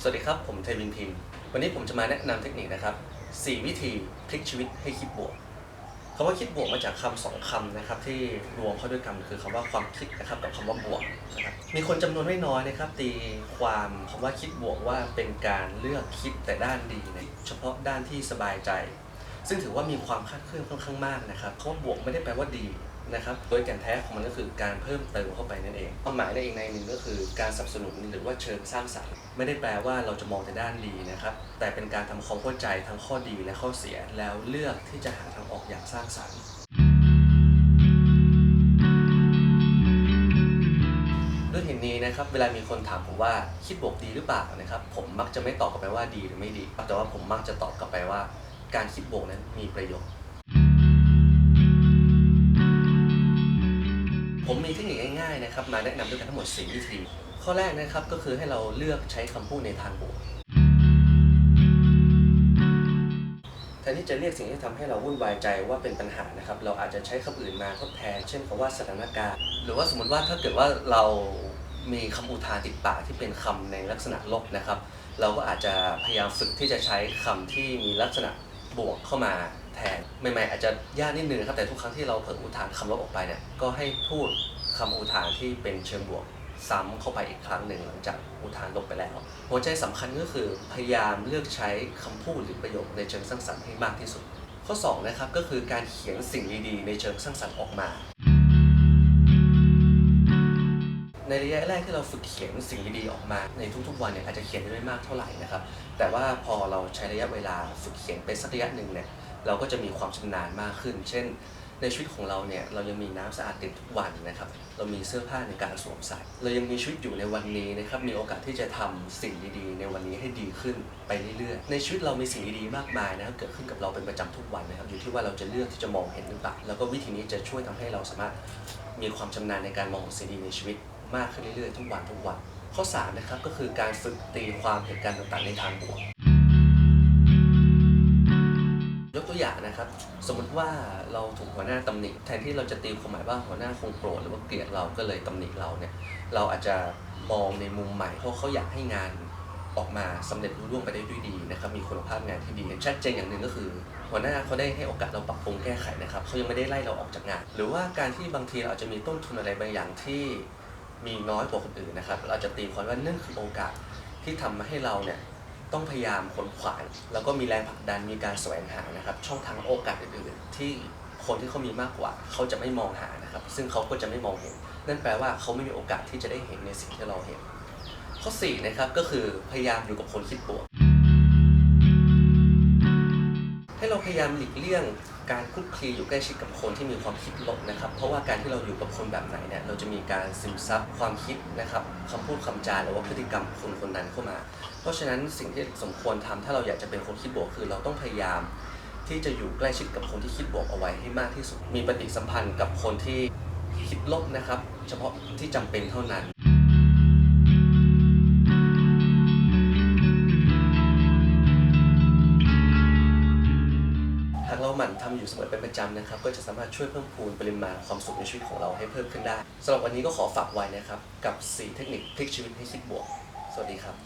สวัสดีครับ ผมเทวินพิมพ์ วันนี้ผมจะมาแนะนำเทคนิคนะครับ 4 วิธีพลิกชีวิตให้คิดบวกคำว่าคิดบวกมาจากคำสองคำนะครับที่รวมเข้าด้วยกันคือคำว่าความคิดนะครับกับคำว่าบวกนะครับมีคนจำนวนไม่น้อยนะครับตีความคำว่าคิดบวกว่าเป็นการเลือกคิดแต่ด้านดีในเฉพาะด้านที่สบายใจ ซึ่งถือว่ามีความคาดเคลื่อนค่อนข้างมากนะครับคำว่าบวกไม่ได้แปลว่าดี นะครับโดยแก่นแท้ของมันก็คือการเพิ่มเติมเข้าไปนั่นเองความหมายในอีกในหนึ่งก็คือการสนับสนุนหรือว่าเชิงสร้างสรรค์ไม่ได้แปลว่าเราจะมองแต่ด้านดีนะครับแต่เป็นการทำความเข้าใจทั้งข้อดีและข้อเสียแล้วเลือกที่จะหาทางออกอย่างสร้างสรรค์ด้วยเหตุนี้นะครับเวลามีคนถามผมว่าคิดบวกดีหรือเปล่านะครับผมมักจะไม่ตอบกลับไปว่าดีหรือไม่ดี แต่ว่าผมมักจะตอบกลับไปว่า การคิดบวกนั้นมีประโยชน์ ผมมีเทคนิคง่ายๆนะครับมาแนะนำด้วยกันทั้งหมด 4 วิธี ข้อแรกนะครับก็คือให้เราเลือกใช้คำพูดในทางบวกแทนที่จะเรียกสิ่งที่ทำให้เราวุ่นวายใจว่าเป็นปัญหานะครับ เราอาจจะใช้คำอื่นมาทดแทน เช่นคำว่าสถานการณ์ หรือว่าสมมติว่าถ้าเกิดว่าเรามีคำอุทานติดปากที่เป็นคำในลักษณะลบนะครับ เราก็อาจจะพยายามฝึกที่จะใช้คำที่มีลักษณะ บวกเข้ามาแทนใหม่ๆอาจจะยากนิดนึงครับแต่ทุกครั้งที่เราเผลออุทานคำลบออกไปเนี่ยก็ให้พูดคำอุทานที่เป็นเชิงบวกซ้ำเข้าไปอีกครั้งหนึ่งหลังจากอุทานลบไปแล้ว หัวใจสำคัญก็คือพยายามเลือกใช้คำพูดหรือประโยคในเชิงสร้างสรรค์ให้มากที่สุด ข้อ 2 นะครับก็คือการเขียนสิ่งดีๆ ในเชิงสร้างสรรค์ออกมา ในระยะแรกที่เราฝึกเขียนสิ่งดีๆออกมา ในทุกๆวันเนี่ยอาจจะเขียนได้ไม่มากเท่าไหร่นะครับ แต่ว่าพอเราใช้ระยะเวลาฝึกเขียนไปสักระยะหนึ่งเนี่ยเราก็จะมีความชำนาญมากขึ้น เช่น ในชีวิตของเราเนี่ยเรายังมีน้ำสะอาดดื่มทุกวันนะครับ เรามีเสื้อผ้าในการสวมใส่ เรายังมีชีวิตอยู่ในวันนี้นะครับ มีโอกาสที่จะทำสิ่งดีๆ ในวันนี้ให้ดีขึ้นไปเรื่อยๆ ในชีวิตเรามีสิ่งดีๆมากมายนะครับ เกิดขึ้นกับเราเป็นประจำทุกวันนะครับ อยู่ที่ว่าเราจะเลือกที่จะมองเห็นหรือเปล่า แล้วก็วิธีนี้จะช่วยทำให้เราสามารถมีความชำนาญในการมองสิ่งดีในชีวิต มากขึ้นเรื่อยๆ ทุกวันทุกวัน ข้อ3นะครับก็คือการฝึกตีความเหตุการณ์ต่างๆในทางบวก ยกตัวอย่างนะครับ สมมติว่าเราถูกหัวหน้าตำหนิแทนที่เราจะตีความหมายว่าหัวหน้าคงโกรธหรือว่าเกลียดเราก็เลยตำหนิเราเนี่ยเราอาจจะมองในมุมใหม่เพราะเขาอยากให้งานออกมาสำเร็จรุ่ร่วงไปได้ด้วยดีนะครับมีคุณภาพงานที่ดีชัดเจนอย่างหนึ่งก็คือ หัวหน้าเขาได้ให้โอกาสเราปรับปรุงแก้ไขนะครับเขายังไม่ได้ไล่เราออกจากงาน หรือว่าการที่บางทีเราอาจจะมีต้นทุนอะไรบางอย่างที่ มีน้อยกว่าคนอื่นนะครับ เราจะตีความว่านั่นคือโอกาสที่ทำให้เราเนี่ยต้องพยายามขนขวายแล้วก็มีแรงผลักดันมีการแสวงหานะครับ ช่องทางโอกาสอื่นๆ ที่คนที่เขามีมากกว่า เขาจะไม่มองหานะครับ ซึ่งเขาก็จะไม่มองเห็น นั่นแปลว่าเขาไม่มีโอกาสที่จะได้เห็นในสิ่งที่เราเห็น ข้อ4นะครับก็คือพยายามอยู่กับคนคิดบวกให้เราพยายามหลีกเลี่ยง การคลุกคลีอยู่ใกล้ชิดกับคนที่มีความคิดลบนะครับ เพราะว่าการที่เราอยู่กับคนแบบไหนเนี่ยเราจะมีการซึมซับความคิดนะครับคำพูดคำจาหรือว่าพฤติกรรมคนคนนั้นเข้ามา เพราะฉะนั้นสิ่งที่สมควรทำถ้าเราอยากจะเป็นคนคิดบวกคือ เราต้องพยายาม ที่จะอยู่ใกล้ชิดกับคนที่คิดบวกเอาไว้ให้มากที่สุด มีปฏิสัมพันธ์กับคนที่คิดลบนะครับ เฉพาะที่จำเป็นเท่านั้น ทำหมั่นทำอยู่เสมอเป็นประจำนะครับ ก็จะสามารถช่วยเพิ่มพูนปริมาณความสุขในชีวิตของเราให้เพิ่มขึ้นได้สำหรับวันนี้ก็ขอฝากไว้นะครับ กับ 4 เทคนิคพลิกชีวิตให้คิดบวก สวัสดีครับ